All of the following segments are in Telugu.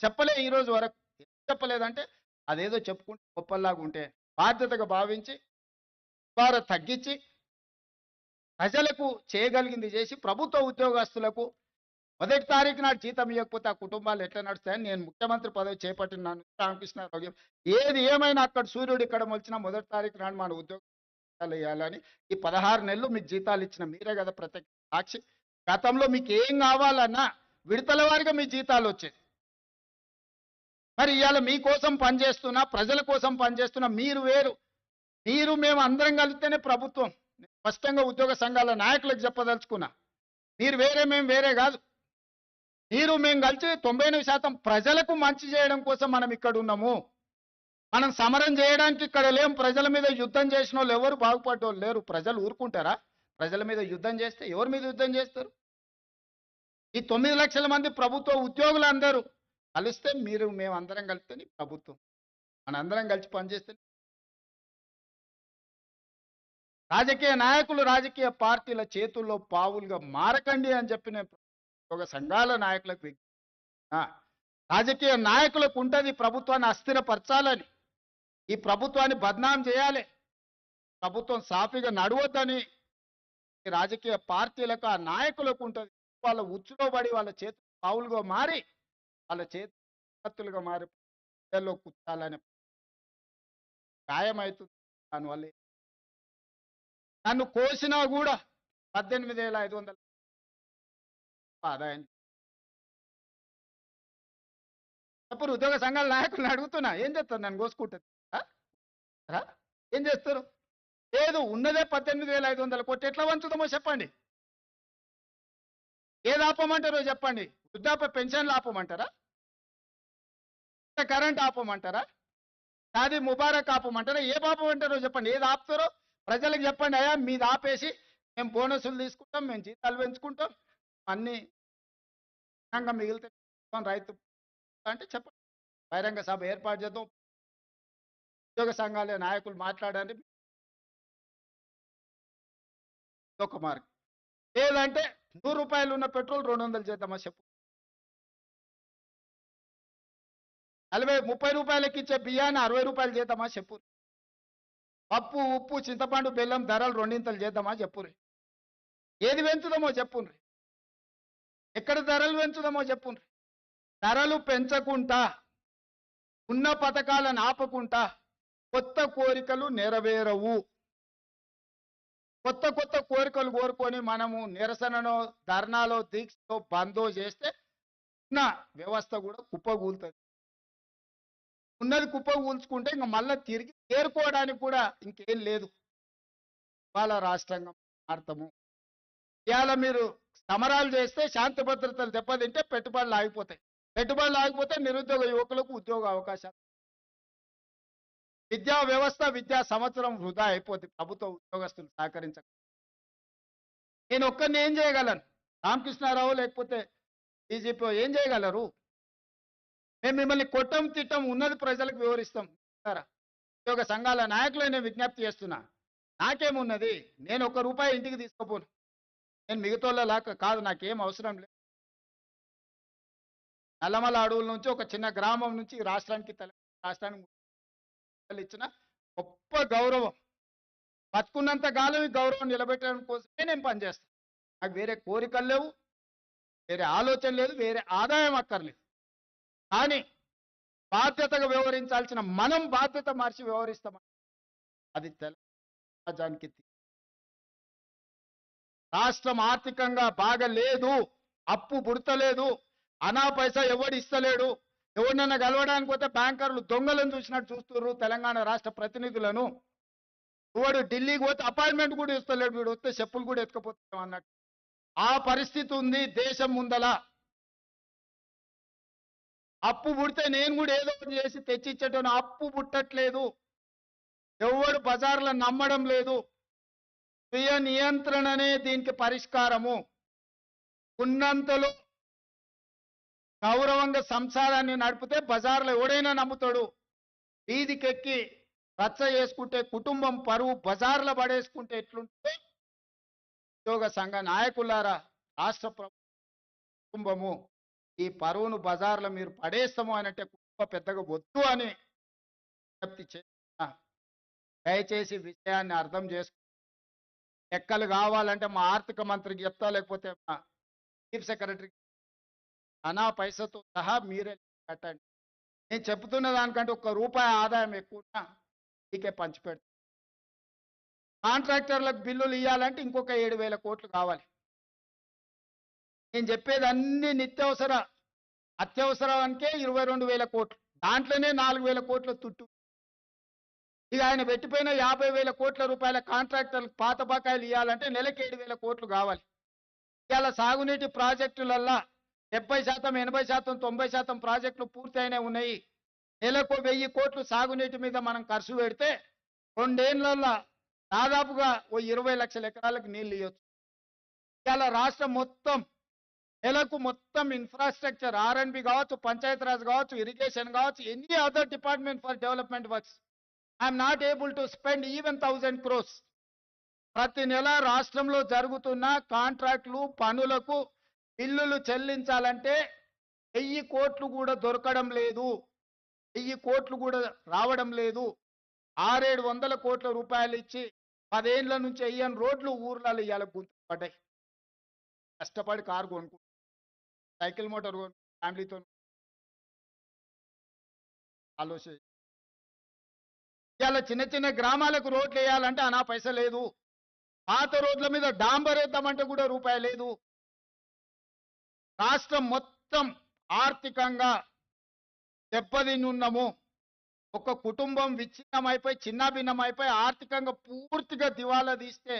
చెప్పలే ఈ రోజు వరకు. చెప్పలేదంటే అదేదో చెప్పుకుంటే గొప్పలాగా ఉంటే బాధ్యతగా భావించి ద్వారా తగ్గించి ప్రజలకు చేయగలిగింది చేసి ప్రభుత్వ ఉద్యోగస్తులకు మొదటి తారీఖు నాడు జీతం ఇవ్వకపోతే ఆ కుటుంబాలు ఎట్లా నడుస్తాయని నేను ముఖ్యమంత్రి పదవి చేపట్టినాను. రామకృష్ణారావు ఏది ఏమైనా అక్కడ సూర్యుడు ఇక్కడ మొలిచినా మొదటి తారీఖు నాడు మన ఉద్యోగాలు వేయాలని ఈ పదహారు నెలలు మీకు జీతాలు ఇచ్చిన మీరే కదా ప్రత్యేక సాక్షి. గతంలో మీకు ఏం కావాలన్నా విడతల వారిగా మీ జీతాలు వచ్చేది మరి ఇవాళ మీకోసం పనిచేస్తున్నా ప్రజల కోసం పనిచేస్తున్నా మీరు వేరు. మీరు మేము అందరం కలిస్తేనే ప్రభుత్వం. స్పష్టంగా ఉద్యోగ సంఘాల నాయకులకు చెప్పదలుచుకున్నా. మీరు వేరే మేము వేరే కాదు. మీరు మేము కలిసి తొంభై ఎనిమిది శాతం ప్రజలకు మంచి చేయడం కోసం మనం ఇక్కడ ఉన్నాము. మనం సమరం చేయడానికి ఇక్కడ లేం. ప్రజల మీద యుద్ధం చేసిన వాళ్ళు ఎవరు బాగుపడ్డోళ్ళు లేరు. ప్రజలు ఊరుకుంటారా? ప్రజల మీద యుద్ధం చేస్తే ఎవరి మీద యుద్ధం చేస్తారు? ఈ తొమ్మిది లక్షల మంది ప్రభుత్వ ఉద్యోగులు అందరూ కలిస్తే మీరు మేము అందరం కలిస్తేనే ప్రభుత్వం. మన అందరం కలిసి పనిచేస్తే రాజకీయ నాయకులు రాజకీయ పార్టీల చేతుల్లో పావులుగా మారకండి అని చెప్పిన ఒక సంఘాల నాయకులకు ఆ, రాజకీయ నాయకులకు ఉంటుంది ప్రభుత్వాన్ని అస్థిరపరచాలని. ఈ ప్రభుత్వాన్ని బద్నాం చేయాలి. ప్రభుత్వం సాఫీగా నడవద్దని రాజకీయ పార్టీలకు ఆ నాయకులకు ఉంటుంది. వాళ్ళ ఉచ్చులో పడి వాళ్ళ చేతులు పావులుగా మారి వాళ్ళ చేతులుగా మారి ప్రజల్లో కూర్చాలనే గాయమవుతుంది దానివల్ల నన్ను కోసినా కూడా పద్దెనిమిది వేల ఐదు వందల ఆదాయం అప్పుడు ఉద్యోగ సంఘాల నాయకులను అడుగుతున్నా ఏం చేస్తారు? నన్ను కోసుకుంటుంది ఆ? ఏం చేస్తారు? లేదు ఉన్నదే పద్దెనిమిది వేల ఐదు వందల కోట్లు ఎట్లా వంచుదామో చెప్పండి. ఏది ఆపమంటారో చెప్పండి. వృద్ధాప్య పెన్షన్లు ఆపమంటారా? కరెంట్ ఆపమంటారా? షాదీ ముబారక్ ఆపమంటారా? ఏ పాపం అంటారో చెప్పండి. ఏది ఆపుతారో ప్రజలకు చెప్పండి. అయ్యా మీది ఆపేసి మేము బోనసులు తీసుకుంటాం మేము జీతాలు పెంచుకుంటాం అన్నీ మిగిలితే రైతు అంటే చెప్పండి. బహిరంగ సభ ఏర్పాటు చేద్దాం. ఉద్యోగ సంఘాల నాయకులు మాట్లాడండి. ఒక మార్గం. లేదంటే నూరు రూపాయలు ఉన్న పెట్రోల్ రెండు వందలు చేద్దామా చెప్పు. నలభై ముప్పై రూపాయలకి ఇచ్చే బియ్యాన్ని అరవై రూపాయలు చేద్దామా చెప్పు పప్పు ఉప్పు చింతపండు బెల్లం ధరలు రెండింతలు చేద్దామా చెప్పుర్రి ఏది పెంచుదామో చెప్పుండ్రి ఎక్కడ ధరలు పెంచుదామో చెప్పుండ్రి ధరలు పెంచకుండా ఉన్న పథకాలను ఆపకుండా కొత్త కోరికలు నెరవేరవు. కొత్త కొత్త కోరికలు కోరుకొని మనము నిరసనలో ధర్నాలో దీక్షలో బందో చేస్తే ఉన్న వ్యవస్థ కూడా కుప్పగూలుతుంది ఉన్నది కుప్పగూల్చుకుంటే ఇంకా మళ్ళీ తిరిగి చేరుకోవడానికి కూడా ఇంకేం లేదు. ఇవాళ రాష్ట్రంగా అర్థము. ఇవాళ మీరు సమరాలు చేస్తే శాంతి భద్రతలు దెబ్బతింటే పెట్టుబడులు ఆగిపోతాయి. పెట్టుబడులు ఆగిపోతే నిరుద్యోగ యువకులకు ఉద్యోగ అవకాశాలు. విద్యా వ్యవస్థ విద్యా సంవత్సరం వృధా అయిపోతుంది ప్రభుత్వ ఉద్యోగస్తులు సహకరించక. నేను ఒక్కరిని ఏం చేయగలను? రామకృష్ణారావు లేకపోతే బీజేపీ ఏం చేయగలరు? మేము మిమ్మల్ని కొట్టం తిట్టం ఉన్నది ప్రజలకు వివరిస్తాం. సరే. ఉద్యోగ సంఘాల నాయకులు నేను విజ్ఞప్తి చేస్తున్నా. నాకేమున్నది? నేను ఒక్క రూపాయి ఇంటికి తీసుకుపోను. నేను మిగతా లాక కాదు నాకేం అవసరం లేదు. నల్లమల అడవుల నుంచి ఒక చిన్న గ్రామం నుంచి రాష్ట్రానికి రాష్ట్రానికి ఇచ్చిన గొప్ప గౌరవం. బతుకున్నంత కాలం ఈ గౌరవం నిలబెట్టడం కోసమే నేను పనిచేస్తాను నాకు వేరే కోరికలు లేవు. వేరే ఆలోచన లేదు వేరే ఆదాయం అక్కర్లేదు. కానీ బాధ్యతగా వ్యవహరించాల్సిన మనం బాధ్యత మార్చి వ్యవహరిస్తాం అది తెలంగాణ రాష్ట్రం ఆర్థికంగా బాగలేదు అప్పు పుడతలేదు అనా పైసా ఎవడు ఇస్తలేడు ఎవరినన్నా కలవడానికి పోతే బ్యాంకర్లు దొంగలను చూసినట్టు చూస్తున్నారు తెలంగాణ రాష్ట్ర ప్రతినిధులను. ఎవడు ఢిల్లీకి పోతే అపాయింట్మెంట్ కూడా ఇస్తలేడు వీడు వస్తే చెప్పులు కూడా ఎత్తుకపోతాం అన్నట్టు. ఆ పరిస్థితి ఉంది దేశం ముందల. అప్పు పుడితే నేను కూడా ఏదో ఒకటి చేసి తెచ్చిచ్చేటోను అప్పు పుట్టట్లేదు. ఎవడు బజార్లో నమ్మడం లేదు. స్వీయ నియంత్రణనే దీనికి పరిష్కారము. ఉన్నంతలో గౌరవంగా సంసారాన్ని నడిపితే బజార్లో ఎవడైనా నమ్ముతాడు. వీధికెక్కి రచ్చ చేసుకుంటే కుటుంబం పరువు బజార్లో పడేసుకుంటే ఎట్లుంటే ఉద్యోగ సంఘ నాయకులారా రాష్ట్ర ప్రభు- కుటుంబము. ఈ పరువును బజార్లో మీరు పడేస్తాము అని అంటే కుటుంబ పెద్దగా వద్దు అని విజ్ఞప్తి చేసిన దయచేసి విషయాన్ని అర్థం చేసుకో లెక్కలు కావాలంటే మా ఆర్థిక మంత్రికి చెప్తా లేకపోతే మా చీఫ్ సెక్రటరీకి అనా పైసతో సహా మీరే కట్టండి. నేను చెప్తున్న దానికంటే ఒక్క రూపాయి ఆదాయం ఎక్కువ మీకే పంచిపెడతాను కాంట్రాక్టర్లకు బిల్లులు ఇవ్వాలంటే ఇంకొక ఏడు వేల కోట్లు కావాలి. నేను చెప్పేది అన్ని నిత్యవసర అత్యవసరానికే ఇరవై రెండు వేల కోట్లు. దాంట్లోనే నాలుగు వేల కోట్ల తుట్టు. ఇక ఆయన పెట్టిపోయిన యాభై వేల కోట్ల రూపాయల కాంట్రాక్టర్లకు పాత బకాయిలు ఇవ్వాలంటే నెలకి ఏడు వేల కోట్లు కావాలి. ఇవాళ సాగునీటి ప్రాజెక్టులల్లా డెబ్బై శాతం ఎనభై శాతం తొంభై శాతం ప్రాజెక్టులు పూర్తయినే ఉన్నాయి. నెలకు వెయ్యి కోట్లు సాగునీటి మీద మనం ఖర్చు పెడితే రెండేళ్ళల్లా దాదాపుగా ఓ ఇరవై లక్షల ఎకరాలకు నీళ్ళు ఇవ్వచ్చు. ఇవాళ రాష్ట్రం మొత్తం నెలకు మొత్తం ఇన్ఫ్రాస్ట్రక్చర్ ఆర్ఎన్బి కావచ్చు పంచాయతీరాజ్ కావచ్చు ఇరిగేషన్ కావచ్చు any other department for development works I'm not able to spend even thousand crores ప్రతి నెల రాష్ట్రంలో జరుగుతున్న కాంట్రాక్టులు పనులకు బిల్లులు చెల్లించాలంటే వెయ్యి కోట్లు కూడా దొరకడం లేదు. వెయ్యి కోట్లు కూడా రావడం లేదు. ఆరేడు వందల కోట్ల రూపాయలు ఇచ్చి పదేళ్ళ నుంచి వెయ్యని రోడ్లు ఊర్లలో ఇవాళ గుంతపడ్డాయి కష్టపడి కారు కొనుక్కు సైకిల్ మోటార్ కొను ఫ్యామిలీతో ఆలోచన ఇవాళ చిన్న చిన్న గ్రామాలకు రోడ్లు వేయాలంటే అనా పైస లేదు. పాత రోడ్ల మీద డాంబర్ వేద్దామంటే కూడా రూపాయి లేదు. రాష్ట్రం మొత్తం ఆర్థికంగా దెబ్బతిన్నున్నాము. ఒక కుటుంబం విచ్ఛిన్నమైపోయి చిన్నాభిన్నమైపోయి ఆర్థికంగా పూర్తిగా దివాలా తీస్తే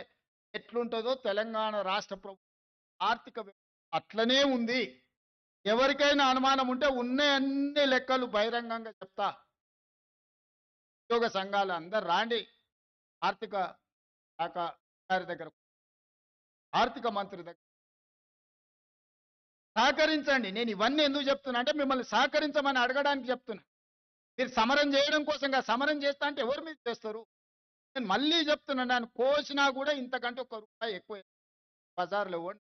ఎట్లుంటుందో తెలంగాణ రాష్ట్ర ప్రభుత్వం ఆర్థిక అట్లనే ఉంది. ఎవరికైనా అనుమానం ఉంటే ఉన్న అన్ని లెక్కలు బహిరంగంగా చెప్తా. ఉద్యోగ సంఘాలు అందరు రాండి. ఆర్థిక శాఖ గారి దగ్గర ఆర్థిక మంత్రి దగ్గర సహకరించండి. నేను ఇవన్నీ ఎందుకు చెప్తున్నా అంటే మిమ్మల్ని సహకరించమని అడగడానికి చెప్తున్నా. మీరు సమరం చేయడం కోసంగా సమరం చేస్తా అంటే ఎవరు మీరు చేస్తారు? నేను మళ్ళీ చెప్తున్నా నేను కోసినా కూడా ఇంతకంటే ఒక రూపాయి ఎక్కువ బజార్లో ఇవ్వండి.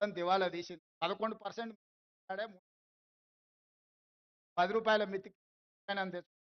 దివాలా తీసింది. పదకొండు పర్సెంట్ పది రూపాయల మితికి తెచ్చు